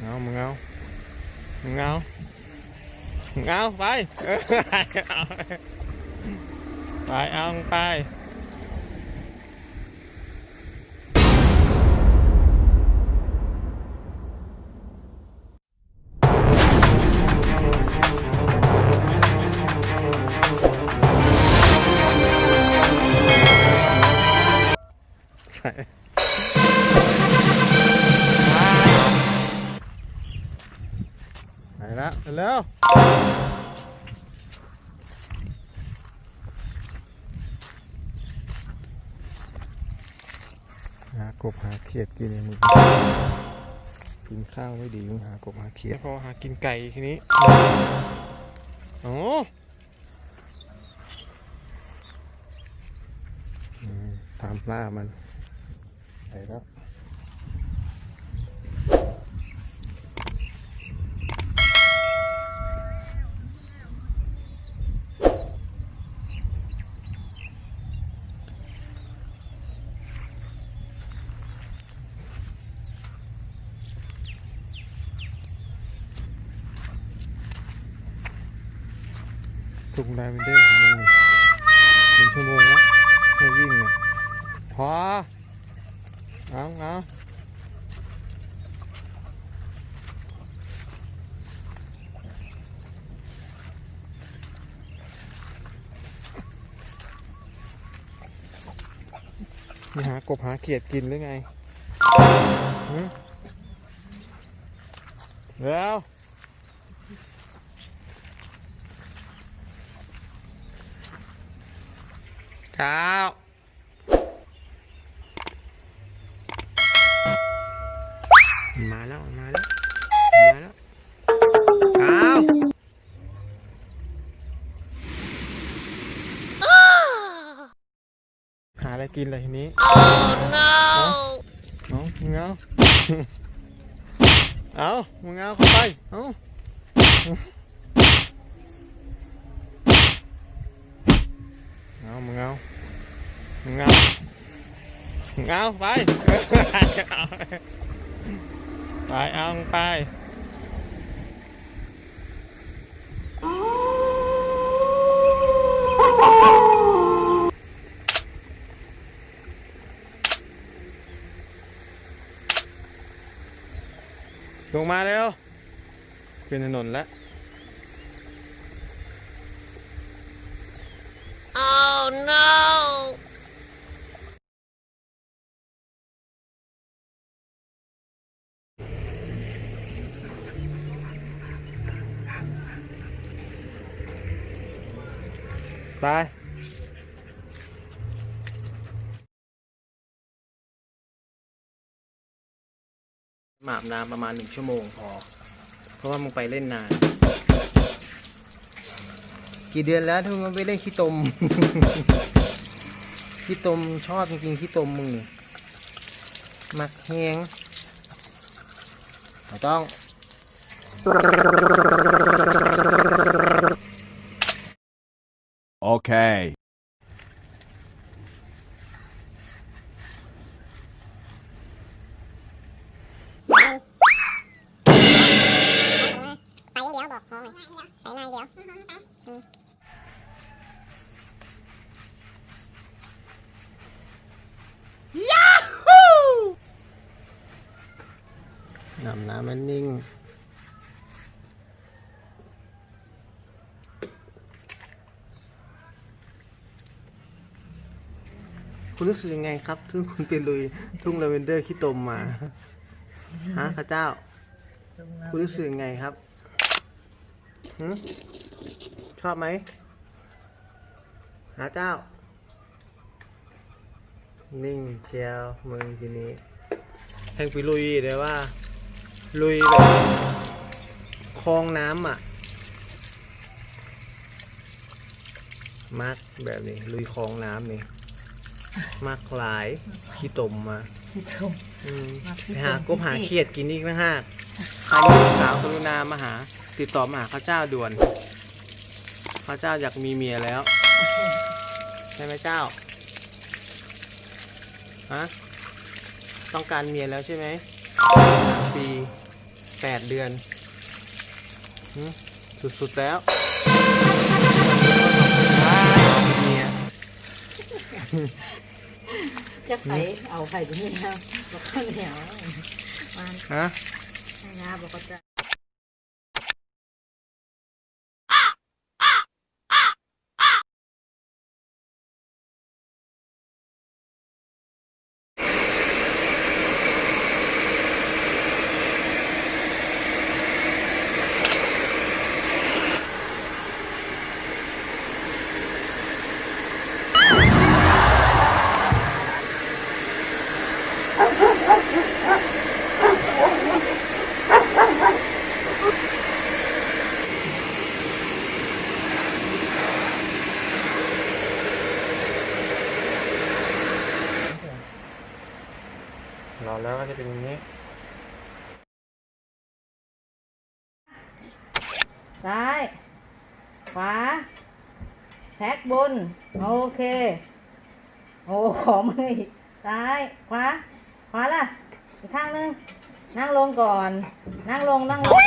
เอามึงเอามึง แล้วเร็วหากบหาเขียดกินเองมึงกินข้าวไม่ดีมึงหากบหาเขียดพอหากินไก่ทีนี้โอ้อืมตามล่ามันไปแล้ว ทุ่งไดเวนเดอร์ของมึงนี่หนึ่งชั่วโมงแล้วให้วิ่งเนี่ยพอเอาเอานี่หากบหาเขียดกินหรือไงแล้ว เช้ามาแล้วมาแล้วมาแล้วเช้าหาอะไรกินเลยทีนี้ oh no เอามึงเอา เอามึงเอาเข้าไป เอา เอามึงเอามึงเอามึงเอาไป ไป เอาไปลงมาเร็วเป็นถนนแล้ว Oh no! ไปหมาบน้ำประมาณหนึ่งชั่วโมงพอ เพราะว่ามึงไปเล่นนาน กี่เดือนแล้วที่มึงไปเล่นขี้ตม ขี้ตมชอบจริงๆขี้ตมมึงนี่มักแหงไม่ต้อง Okay. ไป น้ำน้ำมันนิ่ง คุณรู้สึกยังไงครับที่คุณไปลุยทุ่งลาเวนเดอร์ขี้ตมมา ฮะพระเจ้า คุณรู้สึกยังไงครับหึชอบไหมพระเจ้า นิ่งเชียวมึงทีนี้แทงไปลุยเดี๋ยวว่า ลุยแบบคลองน้ำอะ มักแบบนี้ ลุยคลองน้ำนี่มักหลายขี้ตมมาที่ตมอืมมักขี้ไปตมหากบหาที่เขียดกินอีกนะฮะใครมีลูกสาวกรุณามาหา ติดต่อมาหาข้าเจ้าด่วนข้าเจ้าอยากมีเมียแล้วใช่ไหมเจ้าฮะต้องการเมียแล้วใช่ไหมสาม ปีแฟแปดเดือนหึสุดๆแล้วเนี่ยจะไข่เอาไข่ตรงนี้นะบอกข้าวเหนียวมันฮะให้นะบอกก็จะ รอแล้วก็จะเป็นอย่างนี้ซ้าย ขวา แท็กบน โอเค โอ้ขอมือซ้าย ขวา ขวาล่ะ อีกข้างนึง นั่งลงก่อน นั่งลง นั่งลง